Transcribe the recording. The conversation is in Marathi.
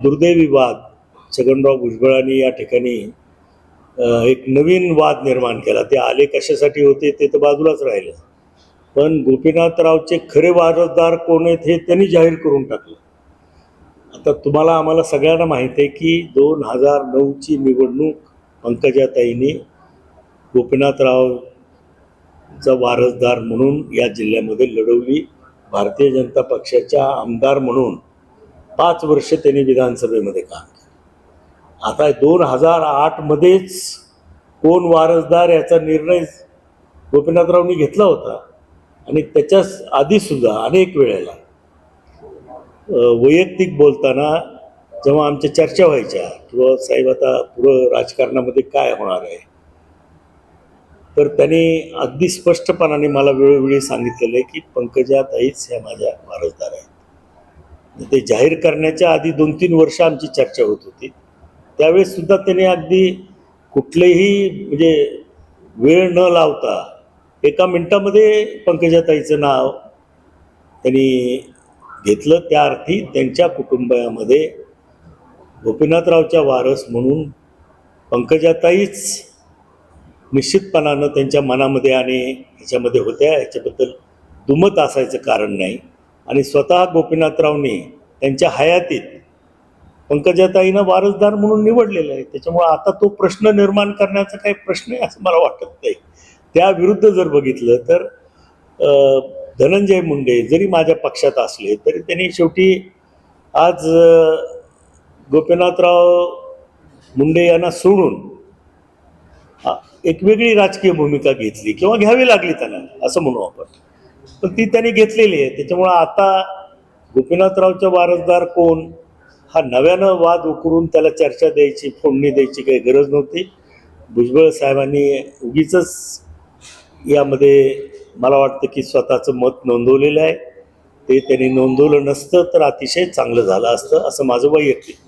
दुर्दैवी वाद छगनराव भुजबळांनी या ठिकाणी एक नवीन वाद निर्माण केला. ते आले कशासाठी होते ते तर बाजूलाच राहिलं. पण गोपीनाथरावचे खरे वारसदार कोण आहेत हे त्यांनी जाहीर करून टाकलं. आता तुम्हाला आम्हाला सगळ्यांना माहीत आहे की दोन हजार नऊची निवडणूक पंकजाताईंनी गोपीनाथरावचा वारसदार म्हणून या जिल्ह्यामध्ये लढवली. भारतीय जनता पक्षाच्या आमदार म्हणून पाच वर्ष त्यांनी विधानसभेमध्ये काम केलं. आता दोन हजार आठमध्येच कोण वारसदार याचा निर्णय गोपीनाथरावनी घेतला होता. आणि त्याच्या आधीसुद्धा अनेक वेळेला वैयक्तिक बोलताना जेव्हा आमच्या चर्चा व्हायच्या किंवा साहेब आता पुढं राजकारणामध्ये काय होणार आहे तर त्यांनी अगदी स्पष्टपणाने मला वेळोवेळी सांगितलेलं आहे की पंकजा ताईच ह्या माझ्या वारसदार आहेत. ते जाहीर करण्याच्या आधी दोन तीन वर्ष आमची चर्चा होत होती. त्यावेळेस सुद्धा त्यांनी अगदी कुठलेही म्हणजे वेळ न लावता एका मिनटामध्ये पंकजाताईचं नाव त्यांनी घेतलं. त्या अर्थी त्यांच्या कुटुंबामध्ये गोपीनाथरावच्या वारस म्हणून पंकजाताईच निश्चितपणानं त्यांच्या मनामध्ये आणि ह्याच्यामध्ये होत्या. ह्याच्याबद्दल दुमत असायचं कारण नाही. आणि स्वतः गोपीनाथरावने त्यांच्या हयातीत पंकजाताईनं वारसदार म्हणून निवडलेलं आहे. त्याच्यामुळे आता तो प्रश्न निर्माण करण्याचा काही प्रश्न आहे असं मला वाटत नाही. त्याविरुद्ध जर बघितलं तर धनंजय मुंडे जरी माझ्या पक्षात असले तरी त्यांनी शेवटी आज गोपीनाथराव मुंडे यांना सोडून एक वेगळी राजकीय भूमिका घेतली किंवा घ्यावी लागली त्यांना असं म्हणू आपण. पण ती त्यांनी घेतलेली आहे. त्याच्यामुळं आता गोपीनाथरावच्या वारसदार कोण हा नव्यानं वाद उकरून त्याला चर्चा द्यायची फोडणी द्यायची काही गरज नव्हती. भुजबळ साहेबांनी उगीच यामध्ये मला वाटतं की स्वतःचं मत नोंदवलेलं आहे. ते त्यांनी नोंदवलं नसतं तर अतिशय चांगलं झालं असतं असं माझं वैयक्तिक